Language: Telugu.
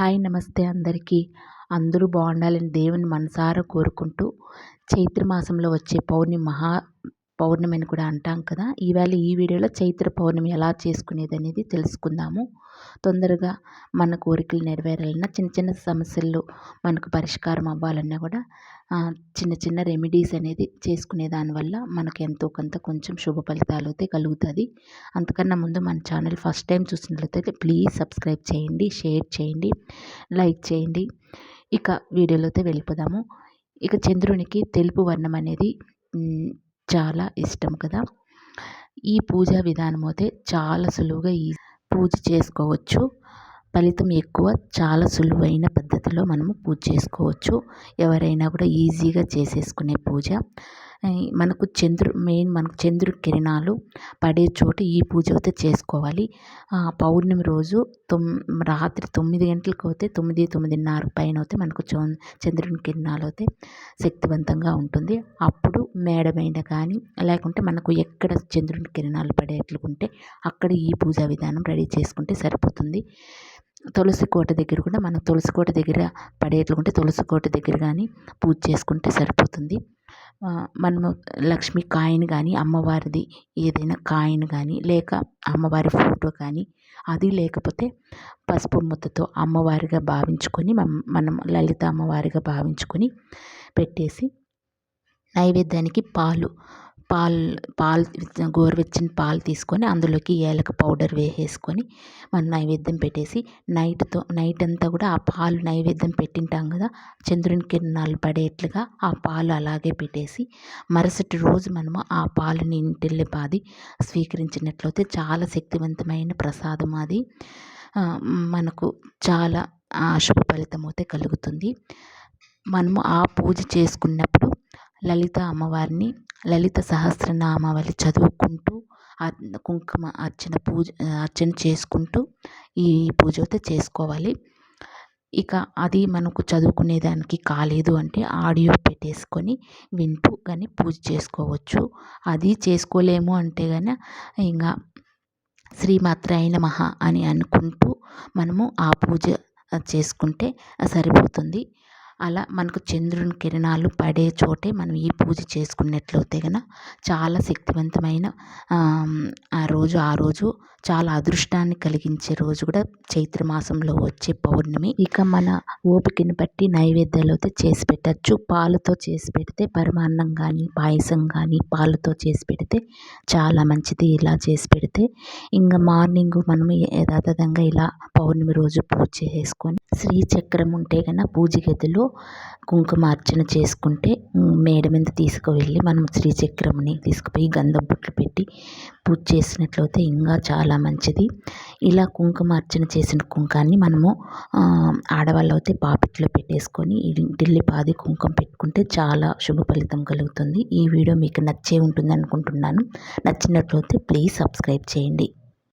హాయ్ నమస్తే అందరికీ. అందరూ బాగుండాలని దేవుని మనసారా కోరుకుంటూ చైత్ర మాసంలో వచ్చే పౌర్ణి మహా పౌర్ణమి అని కూడా అంటాం కదా. ఈవేళ ఈ వీడియోలో చైత్ర పౌర్ణమి ఎలా చేసుకునేది అనేది తెలుసుకుందాము. తొందరగా మన కోరికలు నెరవేరాలన్నా చిన్న చిన్న సమస్యలు మనకు పరిష్కారం అవ్వాలన్నా కూడా చిన్న చిన్న రెమెడీస్ అనేది చేసుకునే దానివల్ల మనకు ఎంతో కొంత కొంచెం శుభ ఫలితాలు అయితే కలుగుతుంది. అంతకన్నా ముందు మన ఛానల్ ఫస్ట్ టైం చూసినట్లయితే ప్లీజ్ సబ్స్క్రైబ్ చేయండి షేర్ చేయండి లైక్ చేయండి. ఇక వీడియోలోతో వెళ్ళిపోదాము. ఇక చంద్రునికి తెలుపు వర్ణం అనేది చాలా ఇష్టం కదా. ఈ పూజా విధానం అయితే చాలా సులువుగా ఈ పూజ చేసుకోవచ్చు. ఫలితం ఎక్కువ చాలా సులువైన పద్ధతిలో మనము పూజ చేసుకోవచ్చు. ఎవరైనా కూడా ఈజీగా చేసేసుకునే పూజ. మనకు చంద్రు మెయిన్ మనకు చంద్రు కిరణాలు పడే చోట ఈ పూజ అయితే చేసుకోవాలి. పౌర్ణమి రోజు తొమ్ రాత్రి తొమ్మిది గంటలకు అయితే తొమ్మిది తొమ్మిదిన్నర పైన అయితే మనకు చంద్రుని కిరణాలు అయితే శక్తివంతంగా ఉంటుంది. అప్పుడు మేడ మీద కానీ లేకుంటే మనకు ఎక్కడ చంద్రుని కిరణాలు పడేట్లుకుంటే అక్కడ ఈ పూజా విధానం రెడీ చేసుకుంటే సరిపోతుంది. తులసి కోట దగ్గర కూడా మనం తులసి కోట దగ్గర పడేట్లుకుంటే తులసి కోట దగ్గర కానీ పూజ చేసుకుంటే సరిపోతుంది. మనము లక్ష్మీ కాయిన్ కానీ అమ్మవారిది ఏదైనా కాయిన్ కానీ లేక అమ్మవారి ఫోటో కానీ అది లేకపోతే పసుపు ముద్దతో అమ్మవారిగా భావించుకొని మనం లలిత అమ్మవారిగా భావించుకొని పెట్టేసి నైవేద్యానికి పాలు పాలు పాలు గోరువెచ్చని పాలు తీసుకొని అందులోకి ఏలక పౌడర్ వేసేసుకొని మనం నైవేద్యం పెట్టేసి నైట్తో నైట్ అంతా కూడా ఆ పాలు నైవేద్యం పెట్టింటాం కదా చంద్రుని కిరణాలు పడేట్లుగా ఆ పాలు అలాగే పెట్టేసి మరుసటి రోజు మనము ఆ పాలుని ఇంటిల్లి పాది స్వీకరించినట్లయితే చాలా శక్తివంతమైన ప్రసాదం అది. మనకు చాలా శుభ ఫలితం అయితే కలుగుతుంది. మనము ఆ పూజ చేసుకున్నప్పుడు లలిత అమ్మవారిని లలిత సహస్రనామావళి చదువుకుంటూ కుంకుమ అర్చన పూజ అర్చన చేసుకుంటూ ఈ పూజ అయితే చేసుకోవాలి. ఇక అది మనకు చదువుకునే దానికి కాలేదు అంటే ఆడియో పెట్టేసుకొని వింటూ కానీ పూజ చేసుకోవచ్చు. అది చేసుకోలేము అంటే కానీ ఇంకా శ్రీమాత్రాయ మహా అని అనుకుంటూ మనము ఆ పూజ చేసుకుంటే సరిపోతుంది. అలా మనకు చంద్రుని కిరణాలు పడే చోటే మనం ఈ పూజ చేసుకున్నట్లయితే కనుక చాలా శక్తివంతమైన ఆ రోజు ఆ రోజు చాలా అదృష్టాన్ని కలిగించే రోజు కూడా చైత్ర మాసంలో వచ్చే పౌర్ణమి. ఇక మన ఓపికని బట్టి నైవేద్యాలు అయితే చేసి పెట్టచ్చు. పాలతో చేసి పెడితే పరమాన్నం కానీ పాయసం కానీ పాలతో చేసి పెడితే చాలా మంచిది. ఇలా చేసి పెడితే ఇంకా మార్నింగ్ మనము యథాతథంగా ఇలా పౌర్ణమి రోజు పూజ చేసుకొని శ్రీ చక్రం ఉంటే కనుక పూజ గదిలో కుంకుమార్చన చేసుకుంటే మేడ మీద తీసుకువెళ్ళి మనం శ్రీచక్రంని తీసుకుపోయి గంధం బొట్లు పెట్టి పూజ చేసినట్లయితే ఇంకా చాలా మంచిది. ఇలా కుంకుమార్చన చేసిన కుంకాన్ని మనము ఆడవాళ్ళు అయితే పాపిట్లో పెట్టేసుకొని ఇంటిల్లి పాది కుంకుమ పెట్టుకుంటే చాలా శుభ ఫలితం కలుగుతుంది. ఈ వీడియో మీకు నచ్చే ఉంటుంది అనుకుంటున్నాను. నచ్చినట్లయితే ప్లీజ్ సబ్స్క్రైబ్ చేయండి.